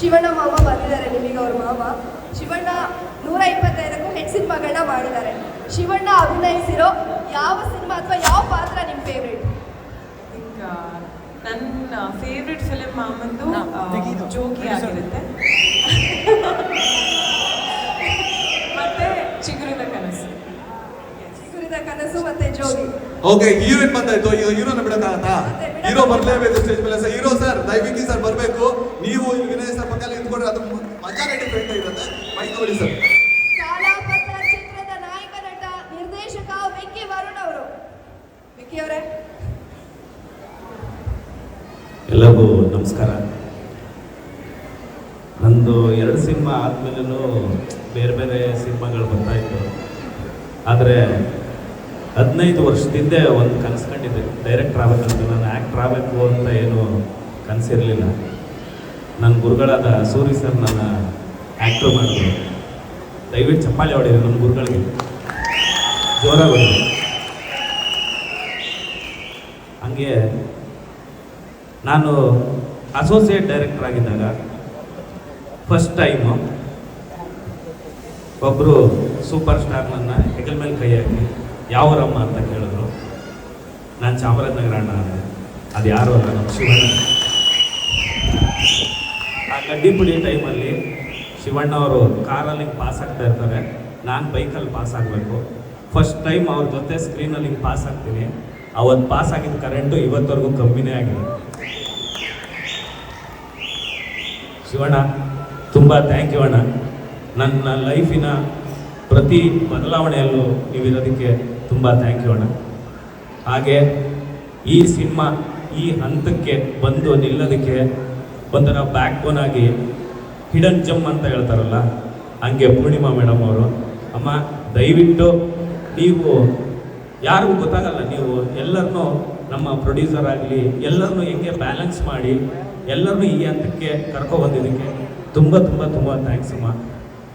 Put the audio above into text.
ಶಿವಣ್ಣ ಮಾವ ಬಂದಿದ್ದಾರೆ ನಿಮಗೆ ಅವ್ರ ಮಾವ. ಶಿವಣ್ಣ ನೂರ ಇಪ್ಪತ್ತೈದಕ್ಕೂ ಹೆಚ್ಚು ಸಿನಿಮಾಗಳನ್ನ ಮಾಡಿದ್ದಾರೆ. ಶಿವಣ್ಣ ಅಭಿನಯಿಸಿರೋ ಯಾವ ಸಿನಿಮಾ ಅಥವಾ ಯಾವ ಪಾತ್ರ ನಿಮ್ಮ ಫೇವ್ರೇಟ್ ಈಗ ನನ್ನ ಫೇವ್ರೆಟ್ ಫಿಲಿಮ್ ಮಾಮಂದು. ಜೋಗಿ ಆಗಿರುತ್ತೆ ಮತ್ತೆ ಚಿಗುರಿದ ಕನಸು ಚಿಗುರಿದ ಕನಸು ಮತ್ತೆ ಜೋಗಿ. ಓಕೆ ಹೀರೋಯಿನ್ ಬಂದಾಯ್ತು ಈಗ ಹೀರೋನ ಬಿಡಕ್ಕಾಗತ್ತಾ? ಹೀರೋ ಬರ್ಲೇಬೇಕು ಸ್ಟೇಜ್ ಮೇಲೆ. ಸರ್ ಹೀರೋ ಸರ್ ದಯವಿಟ್ಟು ಸರ್ ಬರಬೇಕು. ನೀವು ವಿನಯ್ ಸರ್ ಪಕ್ಕದಲ್ಲಿ ನಿಂತ್ಕೊಂಡ್ರೆ ಅದು ಮಜಾನೇ ಡಿಫ್ರೆಂಟ್ ಇರುತ್ತೆ ಮೈಕ್ ನೋಡಿ ಸರ್. ಕಾಲಾಪತ್ರ ಚಿತ್ರದ ನಾಯಕ ನಟ ನಿರ್ದೇಶಕ ವಿಕ್ಕಿ ವರುಣ್ ಅವರು. ವಿಕ್ಕಿ ಅವರೇ. ಎಲ್ಲರಿಗೂ ನಮಸ್ಕಾರ. ನಂದು ಎರಡು ಸಿನಿಮಾ ಆದಮೇಲೂ ಬೇರೆ ಬೇರೆ ಸಿನಿಮಾಗಳು ಬರ್ತಾಯಿತ್ತು ಆದರೆ ಹದಿನೈದು ವರ್ಷದಿಂದ ಒಂದು ಕನಸು ಕಂಡಿದ್ದೆ ಡೈರೆಕ್ಟರ್ ಆಗಬೇಕಂತ ನಾನು ಆ್ಯಕ್ಟ್ರ್ ಆಗಬೇಕು ಅಂತ ಏನು ಕನಸಿರಲಿಲ್ಲ. ನನ್ನ ಗುರುಗಳಾದ ಸೂರಿ ಸರ್ ನನ್ನ ಆ್ಯಕ್ಟ್ರ್ ಮಾಡಿದ್ರು. ದಯವಿಟ್ಟು ಚಪ್ಪಾಳೆ ಹೊಡೀರಿ ನನ್ನ ಗುರುಗಳಿಗೆ. ಜೋರಾಗಿ ಹಂಗೆ ನಾನು ಅಸೋಸಿಯೇಟ್ ಡೈರೆಕ್ಟರ್ ಆಗಿದ್ದಾಗ ಫಸ್ಟ್ ಟೈಮು ಒಬ್ಬರು ಸೂಪರ್ ಸ್ಟಾರ್ ನನ್ನ ಹೆಗಲ್ ಮೇಲೆ ಕೈ ಯಾವರಮ್ಮ ಅಂತ ಕೇಳಿದ್ರು, ನಾನು ಚಾಮರಾಜನಗರ ಅಣ್ಣ ಅಂದೆ. ಅದು ಯಾರು ಅಲ್ಲ, ನಮ್ಮ ಶಿವಣ್ಣ. ಆ ಗಡ್ಡಿಪುಡಿ ಟೈಮಲ್ಲಿ ಶಿವಣ್ಣ ಅವರು ಕಾರಲ್ಲಿ ಪಾಸ್ ಆಗ್ತಾ ಇರ್ತಾರೆ. ನಾನು ಬೈಕಲ್ಲಿ ಪಾಸ್ ಆಗಬೇಕು. ಫಸ್ಟ್ ಟೈಮ್ ಅವ್ರ ಜೊತೆ ಸ್ಕ್ರೀನಲ್ಲಿ ಹಿಂಗೆ ಪಾಸ್ ಆಗ್ತೀನಿ. ಅವತ್ತು ಪಾಸ್ ಆಗಿದ್ದ ಕರೆಂಟು ಇವತ್ತವರೆಗೂ ಕಮ್ಮಿನೇ ಆಗಿದೆ. ಶಿವಣ್ಣ, ತುಂಬ ಥ್ಯಾಂಕ್ ಯು ಅಣ್ಣ. ನನ್ನ ಲೈಫಿನ ಪ್ರತಿ ಬದಲಾವಣೆಯಲ್ಲೂ ನೀವಿರೋದಕ್ಕೆ ತುಂಬ ಥ್ಯಾಂಕ್ ಯು ಅಣ್ಣ. ಹಾಗೆ ಈ ಸಿನಿಮಾ ಈ ಹಂತಕ್ಕೆ ಬಂದು ನಿಲ್ಲೋದಕ್ಕೆ ಒಂಥರ ಬ್ಯಾಕ್ ಬೋನ್ ಆಗಿ ಹಿಡನ್ ಜಮ್ ಅಂತ ಹೇಳ್ತಾರಲ್ಲ, ಹಂಗೆ ಪೂರ್ಣಿಮಾ ಮೇಡಮ್ ಅವರು. ಅಮ್ಮ, ದಯವಿಟ್ಟು ನೀವು ಯಾರಿಗೂ ಗೊತ್ತಾಗಲ್ಲ, ನೀವು ಎಲ್ಲರನ್ನೂ ನಮ್ಮ ಪ್ರೊಡ್ಯೂಸರ್ ಆಗಲಿ, ಎಲ್ಲರನ್ನೂ ಹೆಂಗೆ ಬ್ಯಾಲೆನ್ಸ್ ಮಾಡಿ, ಎಲ್ಲರನ್ನೂ ಈ ಹಂತಕ್ಕೆ ಕರ್ಕೊಬಂದಿದ್ದಕ್ಕೆ ತುಂಬ ತುಂಬ ತುಂಬ ಥ್ಯಾಂಕ್ಸ್ ಅಮ್ಮ.